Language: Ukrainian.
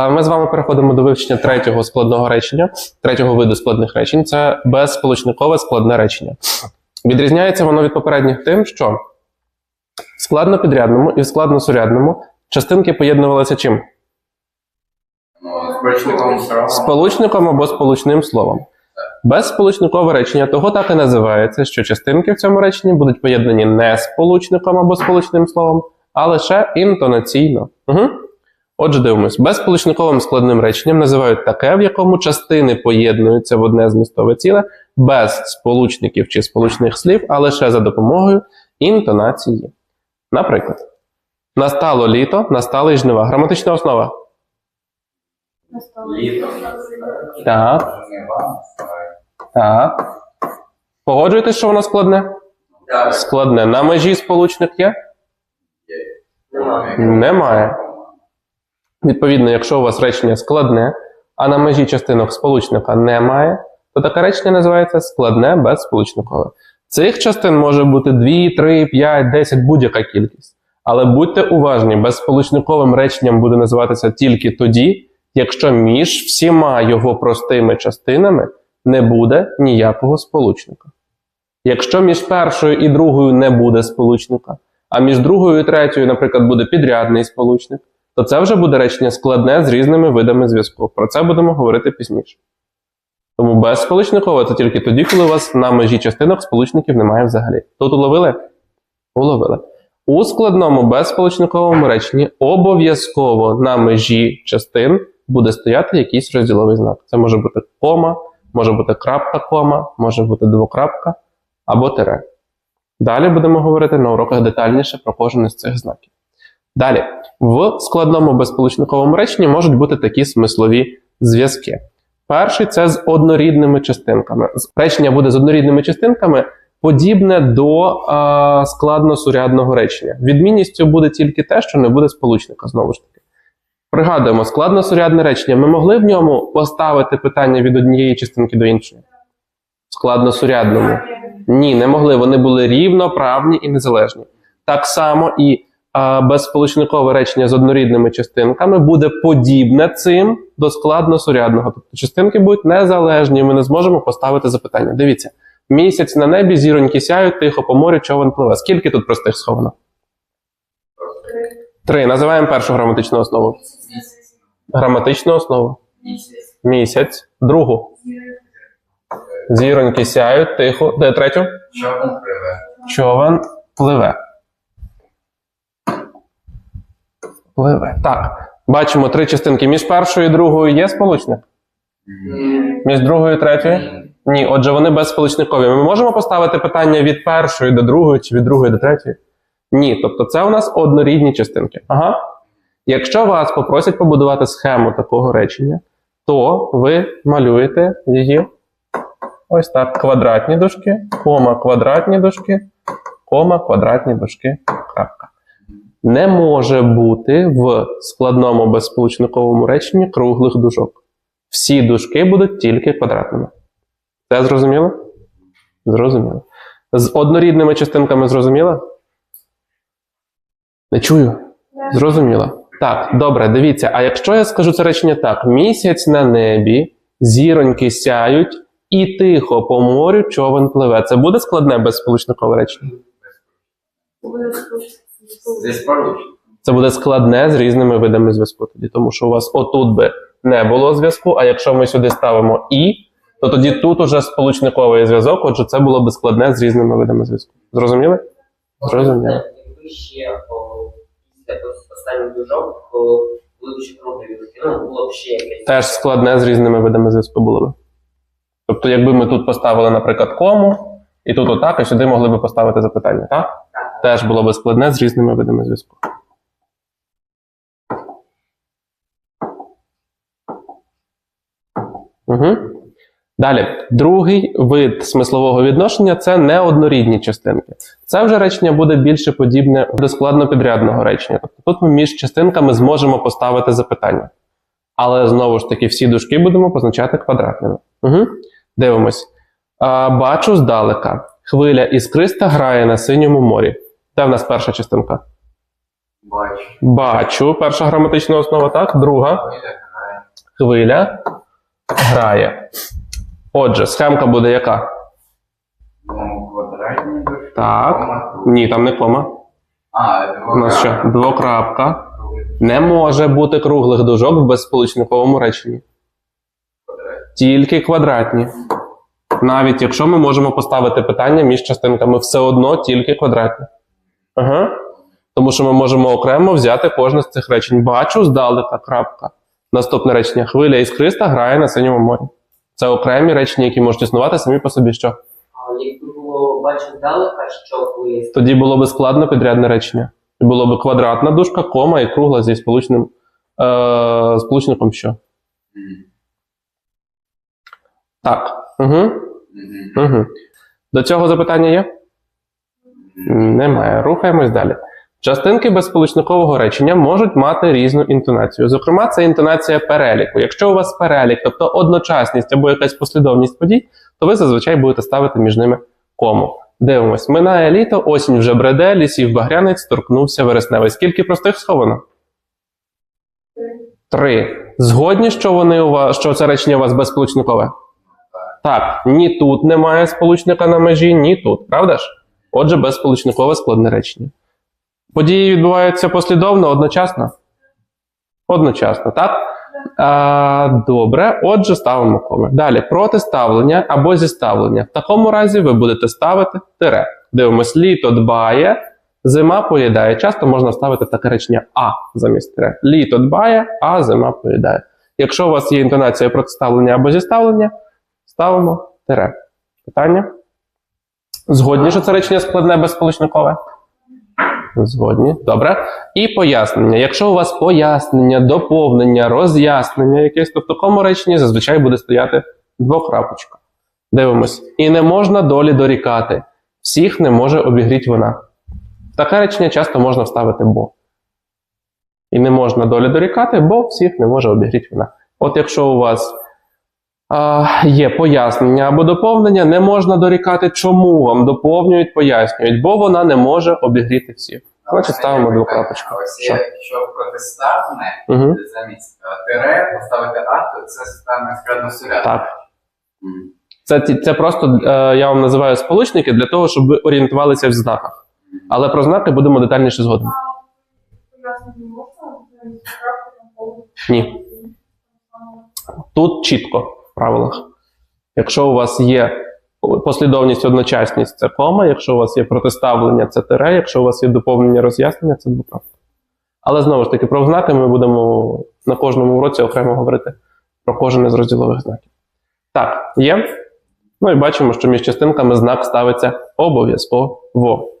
Ми з вами переходимо до вивчення третього складного речення, третього виду складних речень. Це безсполучникове складне речення. Відрізняється воно від попередніх тим, що в складнопідрядному і в складносурядному частинки поєднувалися чим? Сполучником або сполучним словом. Безсполучникове речення того так і називається, що частинки в цьому реченні будуть поєднані не сполучником або сполучним словом, а лише інтонаційно. Угу. Отже, дивимось, безсполучниковим складним реченням називають таке, в якому частини поєднуються в одне змістове ціле без сполучників чи сполучних слів, а лише за допомогою інтонації. Наприклад, настало літо, настали й жнива. Граматична основа. Літо. Так. Так. Погоджуєтесь, що воно складне? Так. Складне. На межі сполучник є? Немає. Немає. Відповідно, якщо у вас речення складне, а на межі частинок сполучника немає, то таке речення називається складне безсполучникове. Цих частин може бути 2, 3, 5, 10, будь-яка кількість. Але будьте уважні, безсполучниковим реченням буде називатися тільки тоді, якщо між всіма його простими частинами не буде ніякого сполучника. Якщо між першою і другою не буде сполучника, а між другою і третьою, наприклад, буде підрядний сполучник, то це вже буде речення складне з різними видами зв'язку. Про це будемо говорити пізніше. Тому безсполучникове це тільки тоді, коли у вас на межі частинок сполучників немає взагалі. Тут уловили? Уловили. У складному безсполучниковому реченні обов'язково на межі частин буде стояти якийсь розділовий знак. Це може бути кома, може бути крапка кома, може бути двокрапка або тире. Далі будемо говорити на уроках детальніше про кожен із цих знаків. Далі, в складному безсполучниковому реченні можуть бути такі смислові зв'язки. Перший це з однорідними частинками. Речення буде з однорідними частинками подібне до а, складносурядного речення. Відмінністю буде тільки те, що не буде сполучника знову ж таки. Пригадуємо, складносурядне речення. Ми могли в ньому поставити питання від однієї частинки до іншої? Складносурядному. Ні, не могли. Вони були рівноправні і незалежні. Так само і безсполучникове речення з однорідними частинками буде подібне цим до складносурядного. Тобто частинки будуть незалежні, ми не зможемо поставити запитання. Дивіться, місяць на небі, зіроньки сяють, тихо по морю, човен пливе. Скільки тут простих сховано? Три. Називаємо першу граматичну основу. Граматичну основу. Місяць. Місяць. Другу. Зіроньки сяють, тихо. Де третю? Човен пливе. Човен пливе. Пливе. Так. Бачимо три частинки. Між першою і другою є сполучник? Між другою і третьою? Ні. Отже, вони безсполучникові. Ми можемо поставити питання від першої до другої чи від другої до третьої? Ні. Тобто це у нас однорідні частинки. Ага. Якщо вас попросять побудувати схему такого речення, то ви малюєте її ось так: квадратні дужки, кома, квадратні дужки, кома, квадратні дужки. Не може бути в складному безсполучниковому реченні круглих дужок. Всі дужки будуть тільки квадратними. Це зрозуміло? Зрозуміло. З однорідними частинками зрозуміло? Не чую. Зрозуміло. Так, добре, дивіться. А якщо я скажу це речення так: місяць на небі, зіроньки сяють, і тихо по морю човен пливе. Це буде складне безсполучникове речення? Сполучником. Це буде складне з різними видами зв'язку тоді, тому що у вас отут би не було зв'язку, а якщо ми сюди ставимо і, то тоді тут уже сполучниковий зв'язок, отже, це було би складне з різними видами зв'язку. Зрозуміли? Зрозуміло. Якби ще о, після коли ще круглі дужки, ну було б ще якесь. Теж складне з різними видами зв'язку було би. Тобто, якби ми тут поставили, наприклад, кому, і тут отак, і сюди могли би поставити запитання, так? Теж було би складне з різними видами зв'язку. Угу. Далі, другий вид смислового відношення це неоднорідні частинки. Це вже речення буде більше подібне до складнопідрядного речення. Тобто тут ми між частинками зможемо поставити запитання. Але знову ж таки, всі дужки будемо позначати квадратними. Угу. Дивимось. А, бачу здалека. Хвиля іскриста грає на синьому морі. Де в нас перша частинка? Бачу. Бачу. Перша граматична основа, так? Друга. Хвиля грає. Отже, схемка буде яка? Квадратні дужки. Так. Ні, там не кома. А, У нас що? Двокрапка. Не може бути круглих дужок в безсполучниковому реченні. Тільки квадратні. Навіть якщо ми можемо поставити питання між частинками, все одно тільки квадратні. Ага. Тому що ми можемо окремо взяти кожне з цих речень. Бачу здалека, крапка. Наступне речення. Хвиля іскриста грає на синьому морі. Це окремі речення, які можуть існувати самі по собі що. А якби було бачу здалека, що коли Тоді було би складно підрядне речення. І було би квадратна дужка, кома і кругла зі сполучним, е, сполучником що. Так. Угу. Угу. До цього запитання є? Немає. Рухаємось далі. Частинки безсполучникового речення можуть мати різну інтонацію. Зокрема, це інтонація переліку. Якщо у вас перелік, тобто одночасність або якась послідовність подій, то ви зазвичай будете ставити між ними кому. Дивимось, минає літо, осінь вже бреде, лісів багрянець, торкнувся вересневий. Скільки простих сховано? Три. Згодні, що вони у вас, що це речення у вас безсполучникове? Так, ні тут немає сполучника на межі, ні тут, правда ж? Отже, безсполучникове складне речення. Події відбуваються послідовно, одночасно? Одночасно, так? А, добре, отже, ставимо коми. Далі, протиставлення або зіставлення. В такому разі ви будете ставити тире. Дивимось, літо дбає, зима поїдає. Часто можна вставити таке речення А замість тире. Літо дбає, а зима поїдає. Якщо у вас є інтонація протиставлення або зіставлення, ставимо тире. Питання? Згодні, що це речення складне безсполучникове? Згодні. Добре. І пояснення. Якщо у вас пояснення, доповнення, роз'яснення якесь, то в такому реченні зазвичай буде стояти двокрапочка. Дивимось. І не можна долі дорікати. Всіх не може обігріти вона. В таке речення часто можна вставити бо. І не можна долі дорікати, бо всіх не може обігріти вона. От якщо у вас є пояснення або доповнення, не можна дорікати, чому вам доповнюють, пояснюють, бо вона не може обігріти всіх. Значить, ставимо двокрапочку. А Ось Що? якщо протиставне, Угу. замість е, тире поставити а, то це стане складно суряд. Так. Це, це просто е, я вам називаю сполучники для того, щоб ви орієнтувалися в знаках. Але про знаки будемо детальніше згодом. Ні. Тут чітко правилах. Якщо у вас є послідовність, одночасність, це кома, якщо у вас є протиставлення, це тире, якщо у вас є доповнення роз'яснення, це двокрапка. Але знову ж таки, про знаки ми будемо на кожному уроці окремо говорити про кожен із розділових знаків. Так, є. Ну і бачимо, що між частинками знак ставиться обов'язково.